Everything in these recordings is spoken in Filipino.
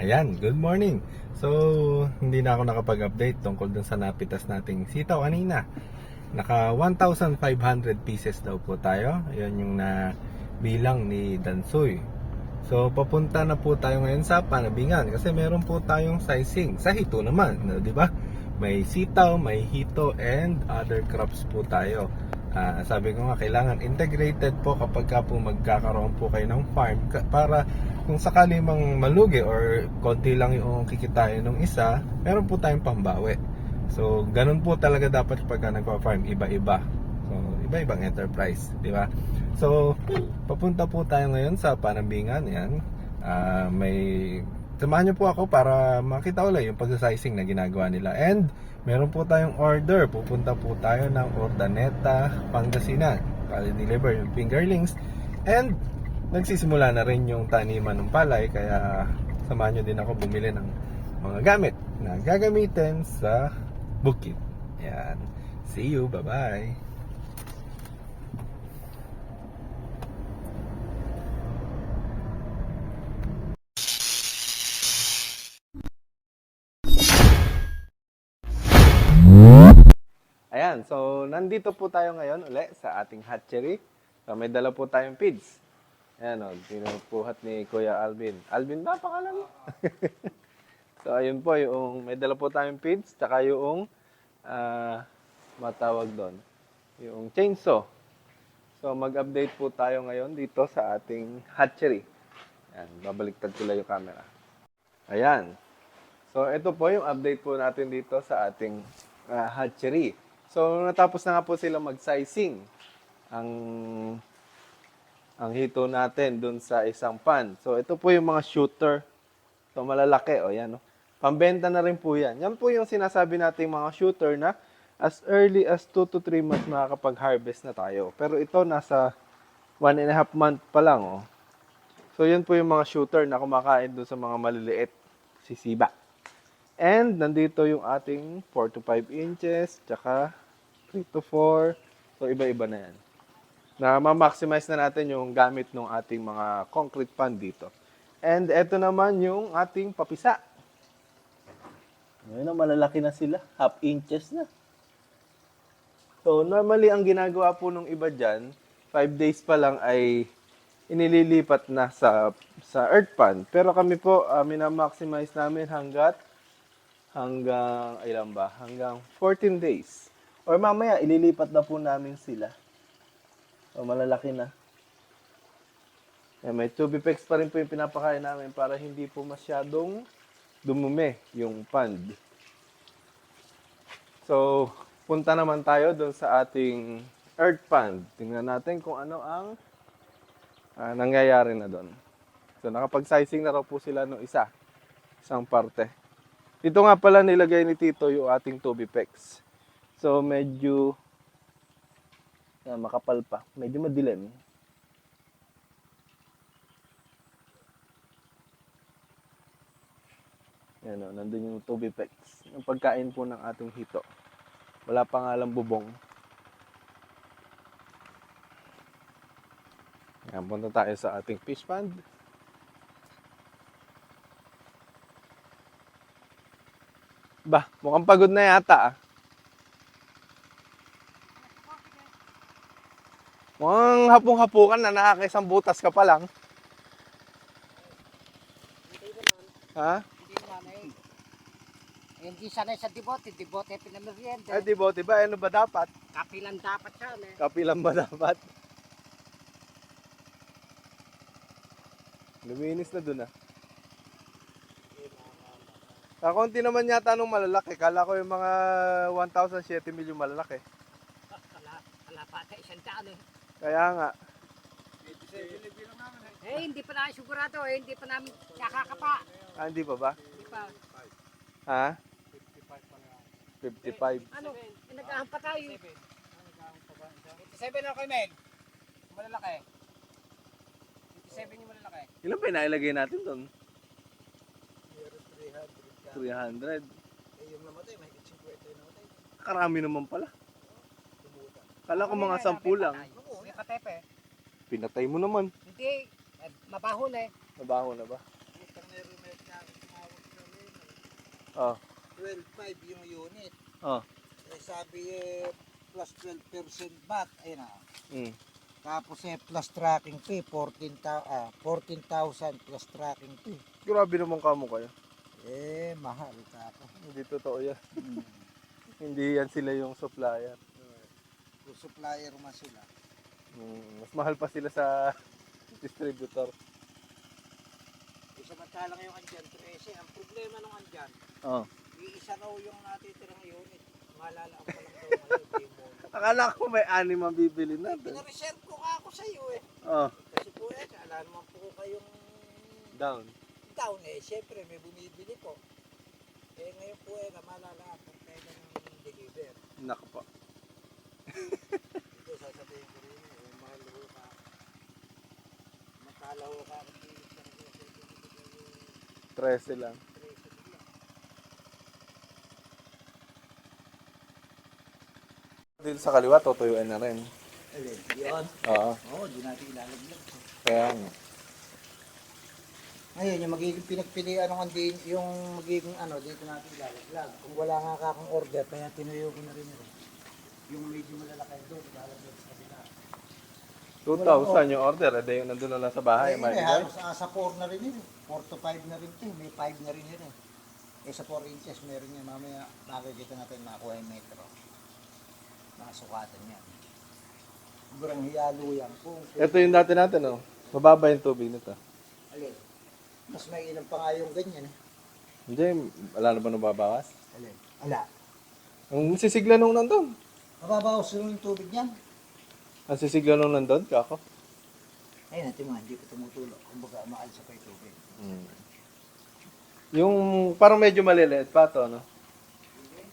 Ayan, good morning. So, hindi na ako nakapag-update tungkol dun sa napitas nating sitaw kanina. Naka 1,500 pieces daw po tayo. Ayan yung na bilang ni Dansoy. So, papunta na po tayo ngayon sa Panabingan kasi meron po tayong sizing. Sa hito naman, no, di ba? May sitaw, may hito, and other crops po tayo. Ah, sabi ko nga, kailangan integrated po kapag ka po magkakaroon po kayo ng farm para kung sakali mang malugi or konti lang yung kikitain ng isa, meron po tayong pambawi. So, ganun po talaga dapat pagka nagpa-farm, iba-iba. So, iba-ibang enterprise, di ba? So, papunta po tayo ngayon sa Panambingan, yan. Ah, may samahan niyo po ako para makita ulit yung pagsasizing na ginagawa nila. And meron po tayong order. Pupunta po tayo ng Ordaneta, Pangasinan. Para deliver yung fingerlings. And nagsisimula na rin yung taniman ng palay kaya samahan nyo din ako bumili ng mga gamit na gagamitin sa bukid. Yan. See you. Bye-bye. Ayan, so nandito po tayo ngayon uli sa ating hatchery. So, may dala po tayong feeds. Ayan o, pinupuhat ni Kuya Alvin. Alvin ba pangalan mo? so ayun po, yung may dala po tayong feeds, tsaka yung ah, matawag doon, yung chainsaw. So mag-update po tayo ngayon dito sa ating hatchery. Ayan, babaliktad ko lang yung camera. Ayan. So ito po yung update po natin dito sa ating ah, hatchery. So natapos na nga po sila mag-sizing ang ang hito natin dun sa isang pan. So ito po yung mga shooter. So malalaki o yan no. Pambenta na rin po yan. Yan po yung sinasabi nating mga shooter na as early as 2 to 3 months makakapag-harvest na tayo. Pero ito nasa 1 and a half month pa lang oh. So yan po yung mga shooter na kumakain dun sa mga maliliit sisiba. And nandito yung ating 4 to 5 inches, tsaka 3 to 4. So iba-iba na yan. Na ma-maximize na natin yung gamit ng ating mga concrete pan dito. And eto naman yung ating papisa. Ngayon na, malalaki na sila. Half inches na. So normally ang ginagawa po nung iba dyan, 5 days pa lang ay inililipat na sa sa earth pan. Pero kami po, uh, minamaximize namin hanggat hanggang, ilan ba? Hanggang 14 days. Or mamaya, ililipat na po namin sila. O malalaki na. Eh, may tubipex pa rin po yung pinapakain namin para hindi po masyadong dumumi yung pond. So, punta naman tayo doon sa ating earth pond. Tingnan natin kung ano ang ah, nangyayari na doon. So, nakapag-sizing na raw po sila no isa. Isang parte. Dito nga pala nilagay ni Tito yung ating tubipex. So, medyo Yan, makapal pa. Medyo madilim. Yan o, nandun yung tubipex. Yung pagkain po ng ating hito. Wala pa nga lang bubong. Yan, punta tayo sa ating fish pond. Ba, mukhang pagod na yata ah. Mukhang hapong-hapukan na nakakaisang butas ka pa lang. Ha? Hindi naman eh. Hindi sanay sa dibote, dibote pinamerienda. Ay, di ba? Diba? Ano ba dapat? Kapilan dapat siya eh. Kapilan ba dapat? Luminis na dun ah. Kakunti naman yata nung malalaki. Kala ko yung mga 1,007 mil yung malalaki. Wala, wala pa ka isang daan eh. Kaya nga. Eh, hindi pa namin sigurado eh. Hindi pa namin nakakapa. Ah, hindi pa ba? Hindi pa. Ha? 55. Ano, eh, nag-aham pa tayo. 57 ako kay Mel. Malalaki. 57 yung malalaki. Ilan pa inailagay natin doon? 300. Eh, yung namatay, may 50 yung namatay. Karami naman pala. Kala ko mga 10 lang. Katepe. Pinatay mo naman. Hindi, eh, mabaho na eh. Nabaho na ba? Isang meron may Oh. 12.5 yung unit. Oh. Eh, sabi eh, plus 12% VAT. Ayun na. Mm. Tapos eh, plus tracking fee, 14,000 ah, 14,000 plus tracking fee. Grabe naman kamo kayo. Eh, mahal ka ako. Hindi totoo yan. Hmm. Hindi yan sila yung supplier. Kung supplier man sila. Mm, mas mahal pa sila sa distributor. Eh, samantala ngayon andyan, 13. Ang problema nung andyan, Oh. iisa raw yung natitirang unit. Malalaan pa lang daw ngayon. di mo. Akala ko may anim ang bibili natin. Pinareserve ko nga ako sa iyo eh. Oh. Kasi po eh, ala naman po kayong Down. down eh. Siyempre, may bumibili po. Eh, ngayon po eh, namalalaan kung kailan ng deliver. Nako po. Ito, sasabihin ko rin eh, mahal ho ka. Matala ho ka kung pilit ka rin sa deliver. 13 lang. Dito sa kaliwa, tutuyuan na rin. Yun. Oo. Oo, di natin ilalaglag. Kaya nga. Ngayon, yung magiging pinagpilian ng din, yung magiging ano, dito natin ilalaglag. Kung wala nga ka akong order, kaya tinuyo ko na rin yun. Yung medyo malalaki doon, ilalaglag sa kabila. 2,000 yung order. Eh, yung nandun na lang sa bahay. eh, may eh, halos ah, sa 4 na rin yun. 4 to 5 na rin ito. May 5 na rin yun eh. Eh sa 4 inches, meron yan. Mamaya, makikita natin makuha yung metro. Nakasukatan yan. Sobrang hiyalo yan. Kung, Ito yung dati natin, oh. Mababa yung tubig nito. alin, mas may inom pa nga yung ganyan eh. Hindi, wala na ba nababawas? Alin, ala. Ang sisigla nung nandun. Mababawas yung tubig yan. Ang sisigla nung nandun, kako. Ayun, natin mga hindi ko tumutulog. Kumbaga, maalsa pa yung tubig. Yung parang medyo maliliit pa to, no?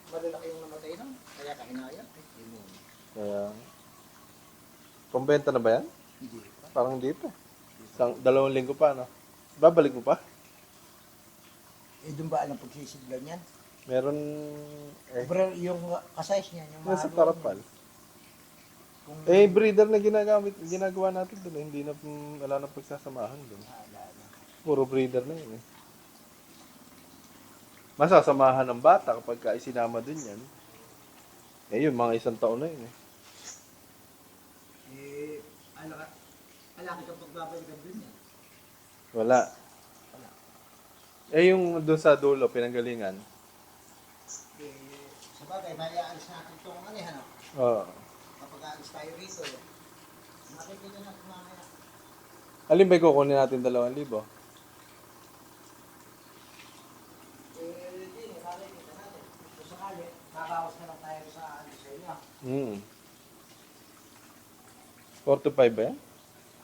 Malalaki yung namatay nun. Kaya kahinaya. Eh, yun. Kaya, kumbenta na ba yan? Hindi pa. Parang hindi pa. Isang, dalawang linggo pa, no? Babalik mo pa? Eh, doon ba alam pagsisiglan yan? Meron, eh, Pero yung kasize niya, yung nasa mahalo parapal. niya, Kung Eh, breeder na ginagamit, ginagawa natin doon. eh. Hindi na, wala na pagsasamahan doon. Puro breeder na yun eh. Masasamahan ng bata kapag ka isinama din yan. Eh yun, mga isang taon na yun eh. Eh, ala, ala ka pagbabalikan dun yan. Wala. Eh yung doon sa dulo, pinanggalingan. Eh, sa bagay, may aalis natin itong ano, ano, Oo. Kapag aalis tayo rito. Makikita natin mamaya. Alin ba kukunin natin dalawang libo? Eh, na ano. Hmm. 4 to 5 ba yan?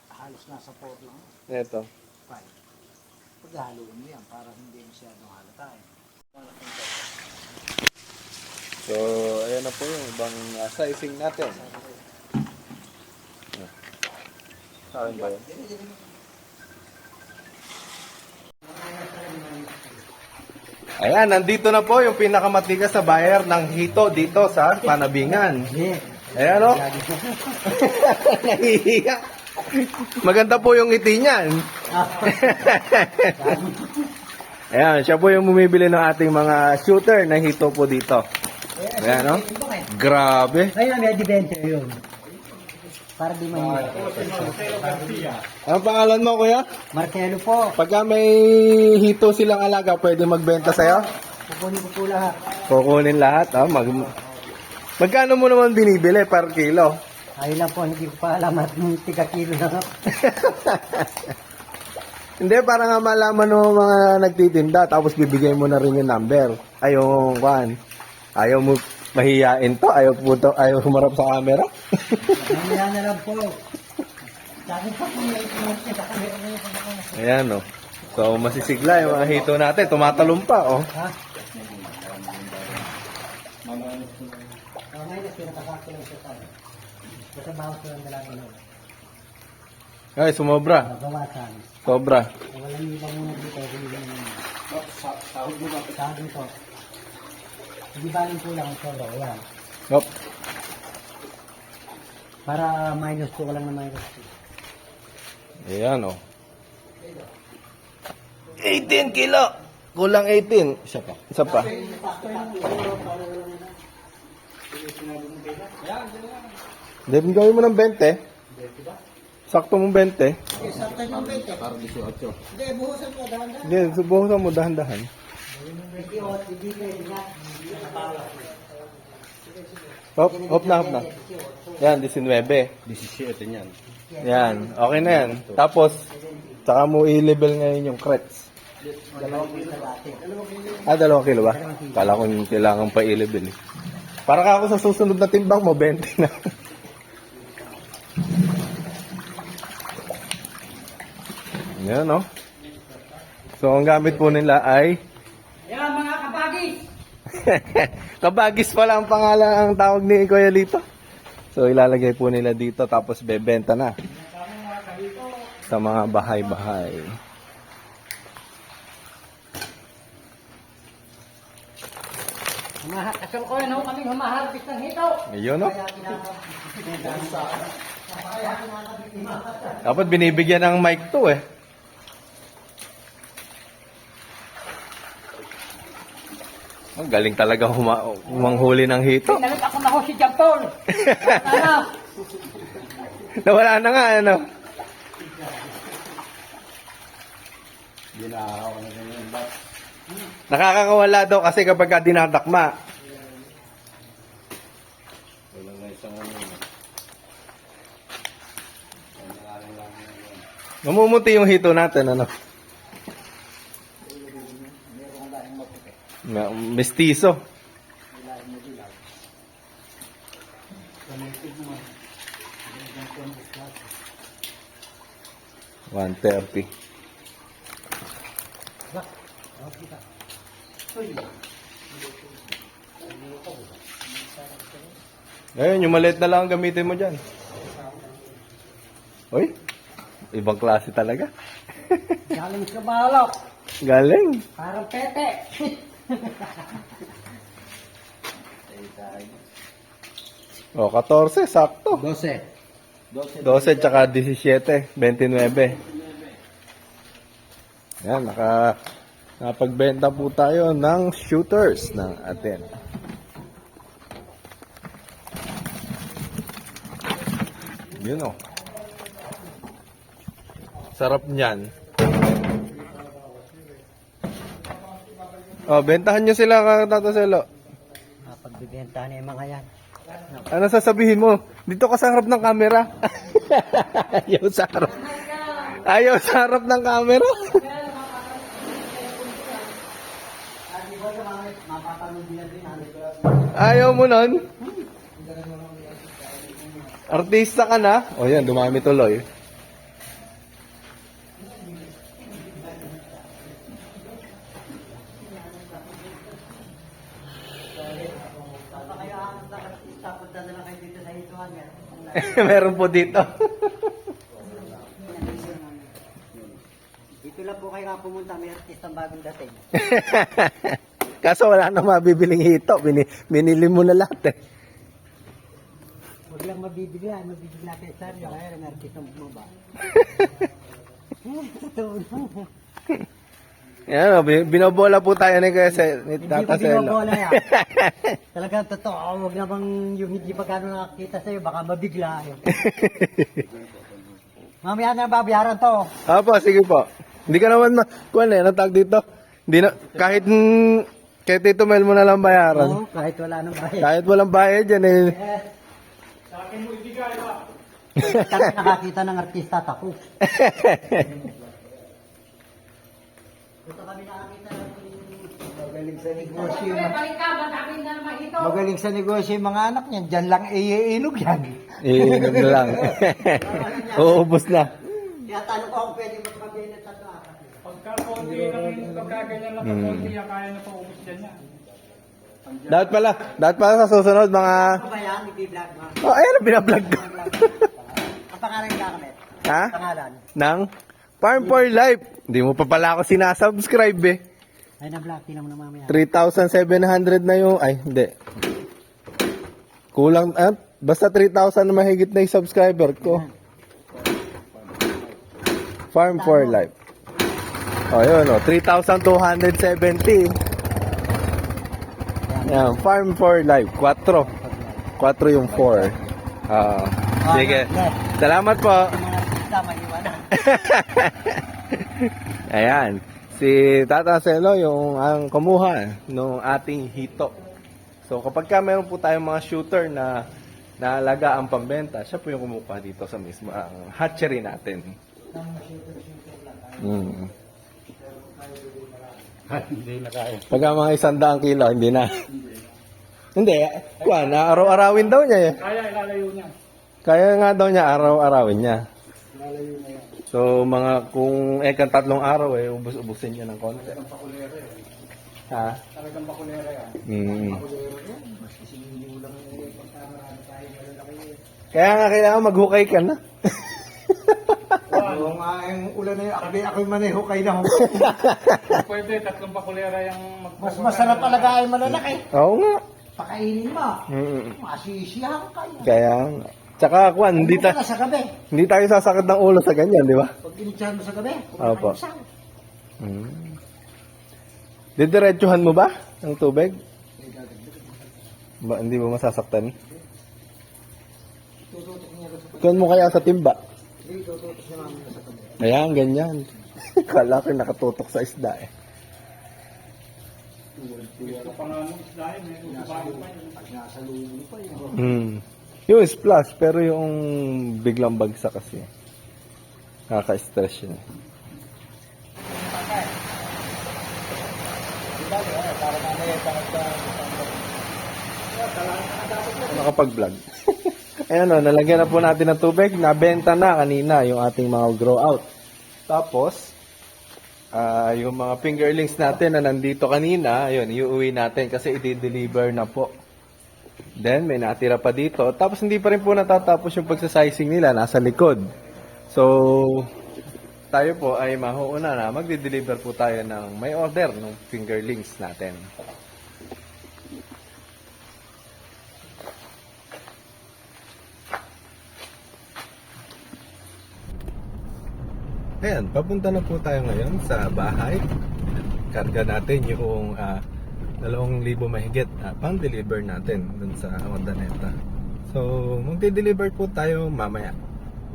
Halos nasa 4 lang. Ito. 5. Paghaloon mo yan para hindi masyadong halata eh. So, ayan na po yung ibang uh, sizing natin. Sa akin ba yan? Ayan, nandito na po yung pinakamatigas na buyer ng hito dito sa Panabingan. Ayan o. Nahihiya. Maganda po yung ngiti niyan. Ayan, siya po yung bumibili ng ating mga shooter na hito po dito. Ayan o. Grabe. Ayun, may adventure yun. Para di man Ang pangalan mo, kuya? Marcelo po. Pagka may hito silang alaga, pwede magbenta sa'yo? Kukunin ko po lahat. Kukunin lahat, ah. Mag Magkano mo naman binibili per kilo? Ayun lang po, hindi ko pa alam at tiga kilo na nga. Hindi, para nga malaman ng mga nagtitinda, tapos bibigay mo na rin yung number. Ay, yung, kwan. Ayaw mo mahihain to, ayaw po to, ayaw humarap sa camera. Mamaya na lang po. Sabi pa po, may itinutya sa kamera na yun. Ayan, oh. So, masisigla yung mga hito natin. Tumatalong pa, oh. Ha? Mamaya na pinakasako lang siya tayo. Basta bawas ko lang dalawang ano. Ay, sumobra. Magawasan. Sobra. Walang ibang muna dito. Sahod mo ba? Sahod mo po. Hindi ba po lang ito, yan. Hop. Para minus 2 lang na minus Ayan, oh. 18 kilo. Kulang 18. Isa pa. Isa pa. Then gawin mo ng 20. Sakto mong 20. Isa tayo ng 20. Para 18. Hindi, buhusan mo, dahan-dahan. Hindi, subukan mo dahan-dahan. Hop, hop na, hop na. Yan, 19. 17 yan. Yan, okay na yan. Tapos, saka mo i-level ngayon yung crets. Ah, dalawang kilo ba? Kala ko yung kailangan pa i-level eh. Para ka ako sa susunod na timbang mo, 20 na. Yan, no? So, ang gamit po nila ay... Yan mga kapagis! Kabagis pala ang pangalan ang tawag ni Kuya Lito. So, ilalagay po nila dito tapos bebenta na. Sa mga bahay-bahay. Kasal ko yan ho, kaming humaharbis ng hito. Ayun, no? Dapat binibigyan ng mic to eh. Ang galing talaga huma humanghuli ng hito. Nalit ako na ho si John Paul. Ano? Nawala na nga, ano? Nakakakawala daw kasi kapag ka dinadakma. Namumuti yung hito natin, ano? Mestizo. One thirty. Ngayon, yung maliit na lang ang gamitin mo dyan. Uy, ibang klase talaga. Galing sa balok. Galing. Parang pete. O, 14, sakto. 12. 12 tsaka 17, 29. Yan, naka napagbenta po tayo ng shooters ng atin. Yun o. Sarap niyan. Oh, bentahan nyo sila, Tata Selo. Pagbibenta na yung mga yan. Ano sasabihin mo? Dito ka sa harap ng camera. Ayaw sa harap. Ayaw sa harap ng camera. Ayaw mo nun? Artista ka na? O yan, dumami tuloy. Meron po dito. Dito lang po kayo pumunta, may artistang bagong dating. Kaso wala na mabibiling hito. Bini, binili mo na lahat eh. Huwag lang mabibili, ah. mabibili natin sa kaya may artistang bumaba. Totoo. Yan o, bin- binobola po tayo ni, Kuya Se- ni Hindi Tata ko Selo. binobola yan. Talagang totoo, huwag namang yung hindi pa gano'n nakakita sa'yo, baka mabigla. Eh. Mamaya na babayaran to. Apo, sige po. Hindi ka naman, ma- kuwan eh, natag dito. Hindi na, kahit, mm, kahit Tito Mel mo na lang bayaran. Oo, kahit wala nang bayad. Kahit walang bayad yan eh. Taka nakakita ng artista ako. Magaling sa negosyo. Magaling sa negosyo yung mga anak niyan. Diyan lang iilog yan. Iinom na lang. Uubos na. Kaya tanong ko kung pwede magpabili ng tatlo. Pagka konti lang yung pagkaganyan lang Hmm. konti, ah, kaya na paubos dyan yan. Dapat pala, dapat pala sa susunod mga... Ano ba yan? Nag-vlog mo. Oh, ayun, binablog ko. Ang pangalan niya kami. ha? Pangalan. Nang Farm for Life. Hindi mo pa pala ako sinasubscribe eh. Ay. Tinan mo na mamaya. 3,700 na yung... Ay, hindi. Kulang... Ah, basta 3,000 na mahigit na yung subscriber ko. Farm for Life. O, yun, o. 3,270. Yan, farm for life. 4. 4 yung 4. Ah, sige. Salamat po. Ayan. Si Tata Selo yung ang kumuha ng ating hito. So kapag ka meron po tayong mga shooter na naalaga ang pambenta, siya po yung kumukuha dito sa mismo ang hatchery natin. Mm. Hindi na kaya. Pagka mga isang daang kilo, hindi na. hindi, kuha na araw-arawin daw niya eh. Kaya ilalayo niya. Kaya nga daw niya araw-arawin niya. So mga kung ekan tatlong araw eh, ubus-ubusin niya ng konti. Ha? Talagang bakulera yan. Mm. Kaya nga kailangan maghukay ka na. Oo nga, yung ulan na yun, ako din ako'y manihukay na hukay. Pwede, tatlong bakulera yung mag Mas masarap palagayin malalaki. Oo nga. Pakainin mo. Mm. Masisiyahan kayo. Kaya nga. Tsaka kwan, hindi, Hindi ta- sa gabi. hindi tayo sasakit ng ulo sa ganyan, di ba? Pag initsahan mo sa gabi, Opo. kumain ka. Mm. Didiretsuhan mo ba ang tubig? Ba, hindi mo masasaktan? Tututok niya doon sa Kuhan mo kaya sa timba? Hindi, tututok niya namin sa gabi. Ayan, ganyan. Kala ko nakatutok sa isda eh. Gusto pa nga nung dahil may pa yun. Pag nasa lulo pa yun. Mm. Yung splash, pero yung biglang bagsak kasi. Nakaka-stress yun. Nakapag-vlog. Ayan o, nalagyan na po natin ng tubig. Nabenta na kanina yung ating mga grow out. Tapos, ah yung mga fingerlings natin na nandito kanina, ayun, iuwi natin kasi i-deliver na po. Then, may natira pa dito. Tapos, hindi pa rin po natatapos yung pagsasizing nila. Nasa likod. So, tayo po ay mahuuna na. Magde-deliver po tayo ng may order ng fingerlings natin. Ayan, papunta na po tayo ngayon sa bahay. Karga natin yung ah, dalawang libo mahigit uh, pang-deliver natin dun sa Ordaneta. So, magde-deliver po tayo mamaya.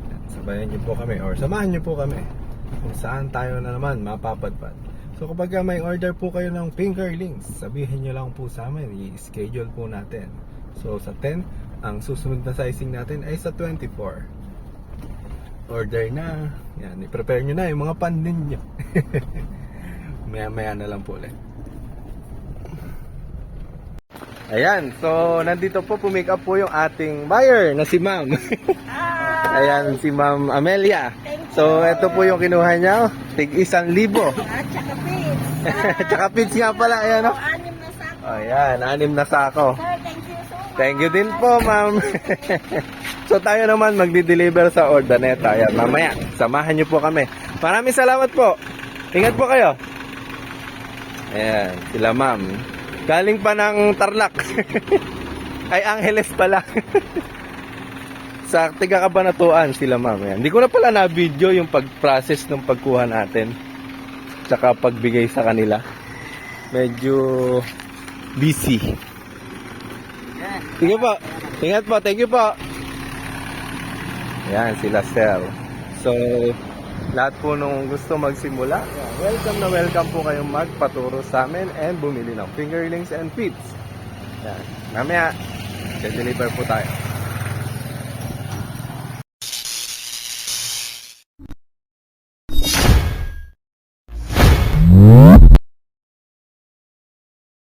Ayan, Sabayan niyo po kami or samahan niyo po kami kung saan tayo na naman mapapadpad. So, kapag ah, may order po kayo ng fingerlings, sabihin niyo lang po sa amin, i-schedule po natin. So, sa 10, ang susunod na sizing natin ay sa 24 order na. Yan, i-prepare nyo na yung mga pan ninyo. Maya-maya na lang po ulit. Ayan, so nandito po pumick up po yung ating buyer na si Ma'am. Ayan, si Ma'am Amelia. So, ito po yung kinuha niya. oh. Tig isang libo. At saka pits. Tsaka pits nga pala. Ayan, oh. Anim na sako. Ayan, anim na sako. Sir, thank you so much. Thank you din po, ma'am. so tayo naman magdi-deliver sa Ordaneta. Ayan, mamaya. Samahan niyo po kami. Maraming salamat po. Ingat po kayo. Ayan, sila ma'am. Galing pa ng Tarlac. Ay, Angeles pala. sa tiga kabanatuan sila ma'am. Ayan. Hindi ko na pala na-video yung pag-process ng pagkuha natin. Tsaka pagbigay sa kanila. Medyo busy. Sige po. Ingat po. Thank you po. Yan, sila sir. So, lahat po nung gusto magsimula, welcome na welcome po kayong magpaturo sa amin and bumili ng fingerlings and feeds. Yan. Mamaya, deliver po tayo.